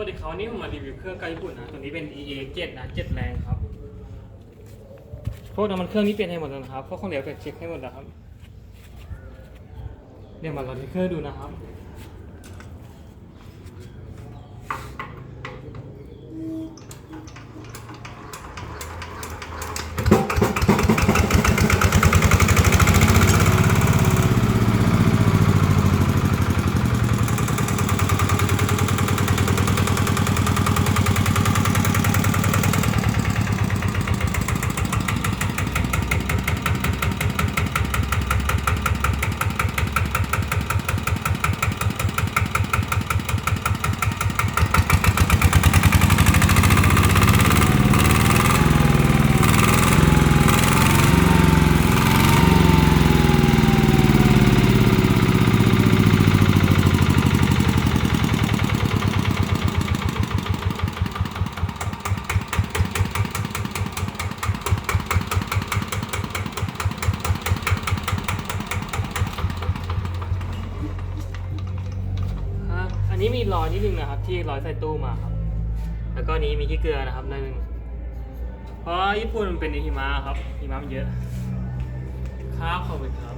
วัสดีครับวันนี้ผมมารีวิวเครื่องไกลญี่ปุ่นนะ ตัวนี้เป็น EA 7นะ 7 แรงครับ พวกน้ำมันเครื่องนี้เปลี่ยนให้หมดแล้วนะครับ พวกของเหลวก็เช็คให้หมดแล้วครับเดี๋ยวมาลองที่เครื่องดูนะครับ ครับ อันนี้มีรอยนิดนึงนะครับ ที่รอยใส่ตู้มาครับ แล้วก็นี้มีขี้เกลือนะครับนิดนึงเพราะญี่ปุ่นมันเป็นหิมะครับหิมะมันเยอะ ครับขอบคุณครับ